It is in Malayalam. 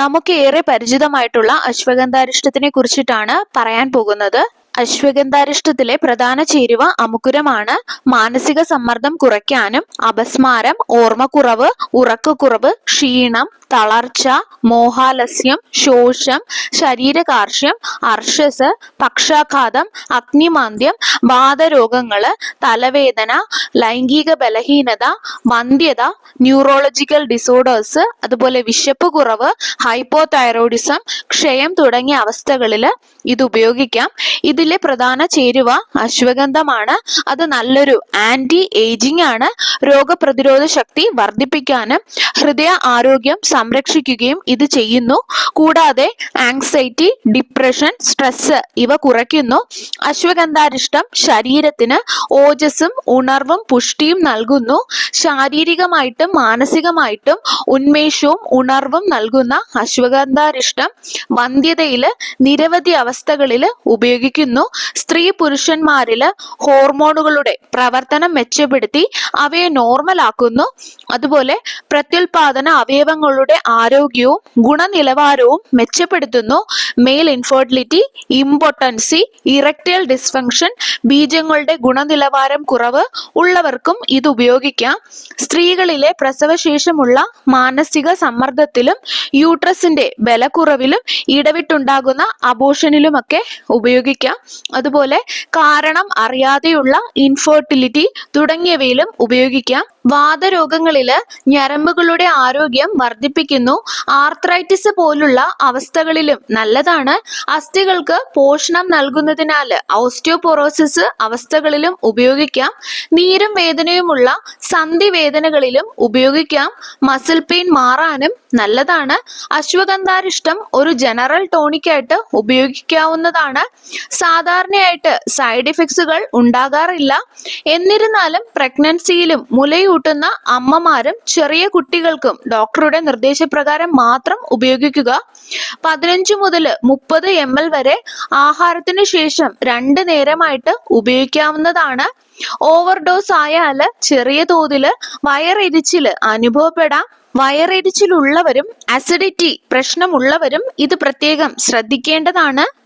നമുക്ക് ഏറെ പരിചിതമായിട്ടുള്ള അശ്വഗന്ധാരിഷ്ടത്തിനെ കുറിച്ചിട്ടാണ് പറയാൻ പോകുന്നത്. അശ്വഗന്ധാരിഷ്ടത്തിലെ പ്രധാന ചേരുവ അമുക്കുരമാണ്. മാനസിക സമ്മർദ്ദം കുറയ്ക്കാനും അപസ്മാരം ഓർമ്മക്കുറവ് ഉറക്കക്കുറവ് ക്ഷീണം തളർച്ച മോഹാലസ്യം ശോഷം ശരീരകാർഷ്യം അർഷസ് പക്ഷാഘാതം അഗ്നിമാന്ദ്യം വാതരോഗങ്ങൾ തലവേദന ലൈംഗിക ബലഹീനത മന്ദ്യത ന്യൂറോളജിക്കൽ ഡിസോർഡേഴ്സ് അതുപോലെ വിശപ്പ് കുറവ് ഹൈപ്പോതൈറോയിഡിസം ക്ഷയം തുടങ്ങിയ അവസ്ഥകളിൽ ഇത് ഉപയോഗിക്കാം. ഇതിലെ പ്രധാന ചേരുവ അശ്വഗന്ധമാണ്. അത് നല്ലൊരു ആന്റി ഏജിംഗ് ആണ്. രോഗപ്രതിരോധ ശക്തി വർദ്ധിപ്പിക്കാനും ഹൃദയ ആരോഗ്യം സംരക്ഷിക്കുകയും ഇത് ചെയ്യുന്നു. കൂടാതെ ആങ്സൈറ്റി ഡിപ്രഷൻ സ്ട്രെസ് ഇവ കുറയ്ക്കുന്നു. അശ്വഗന്ധാരിഷ്ടം ശരീരത്തിന് ഓജസ്സും ഉണർവും പുഷ്ടിയും നൽകുന്നു. ശാരീരികമായിട്ടും മാനസികമായിട്ടും ഉന്മേഷവും ഉണർവും നൽകുന്ന അശ്വഗന്ധാരിഷ്ടം വന്ധ്യതയിൽ നിരവധി അവസ്ഥകളിൽ ഉപയോഗിക്കുന്നു. സ്ത്രീ പുരുഷന്മാരിൽ ഹോർമോണുകളുടെ പ്രവർത്തനം മെച്ചപ്പെടുത്തി അവയെ നോർമൽ ആക്കുന്നു. അതുപോലെ പ്രത്യുൽപാദന അവയവങ്ങളുടെ ആരോഗ്യവും ഗുണനിലവാരവും മെച്ചപ്പെടുത്തുന്നു. Male infertility impotency erectile dysfunction ബീജങ്ങളുടെ ഗുണനിലവാരം കുറവ് ഉള്ളവർക്കും ഇത് ഉപയോഗിക്കാം. സ്ത്രീകളിലെ പ്രസവശേഷമുള്ള മാനസിക സമ്മർദ്ദത്തിലും യൂട്രസിന്റെ ബലക്കുറവിലും ഇടവിട്ടുണ്ടാകുന്ന അബോഷനിലുമൊക്കെ ഉപയോഗിക്കാം. അതുപോലെ കാരണം അറിയാതെയുള്ള ഇൻഫെർട്ടിലിറ്റി തുടങ്ങിയവയിലും ഉപയോഗിക്കാം. വാതരോഗങ്ങളിൽ ഞരമ്പുകളുടെ ആരോഗ്യം വർദ്ധിപ്പിക്കുന്നു. ആർത്രൈറ്റിസ് പോലുള്ള അവസ്ഥകളിലും നല്ലതാണ്. അസ്ഥികൾക്ക് പോഷണം നൽകുന്നതിനാൽ ഓസ്റ്റിയോപൊറോസിസ് അവസ്ഥകളിലും ഉപയോഗിക്കാം. നീരും വേദനയുമുള്ള സന്ധി വേദനകളിലും ഉപയോഗിക്കാം. മസിൽ പെയിൻ മാറാനും നല്ലതാണ്. അശ്വഗന്ധാരിഷ്ടം ഒരു ജനറൽ ടോണിക്കായിട്ട് ഉപയോഗിക്കാവുന്നതാണ്. സാധാരണയായിട്ട് സൈഡ് ഇഫക്ട്സുകൾ ഉണ്ടാകാറില്ല. എന്നിരുന്നാലും പ്രഗ്നൻസിയിലും മുലയൂട്ടുന്ന അമ്മമാരും ചെറിയ കുട്ടികൾക്കും ഡോക്ടറുടെ നിർദ്ദേശപ്രകാരം മാത്രം ഉപയോഗിക്കുക. പതിനഞ്ച് മുതൽ മുപ്പത് എം എൽ വരെ ആഹാരത്തിന് ശേഷം രണ്ട് നേരമായിട്ട് ഉപയോഗിക്കാവുന്നതാണ്. ഓവർഡോസ് ആയാൽ ചെറിയ തോതിൽ വയറെരിച്ചിൽ അനുഭവപ്പെടാം. വയറിരിച്ചിലുള്ളവരും അസിഡിറ്റി പ്രശ്നമുള്ളവരും ഇത് പ്രത്യേകം ശ്രദ്ധിക്കേണ്ടതാണ്.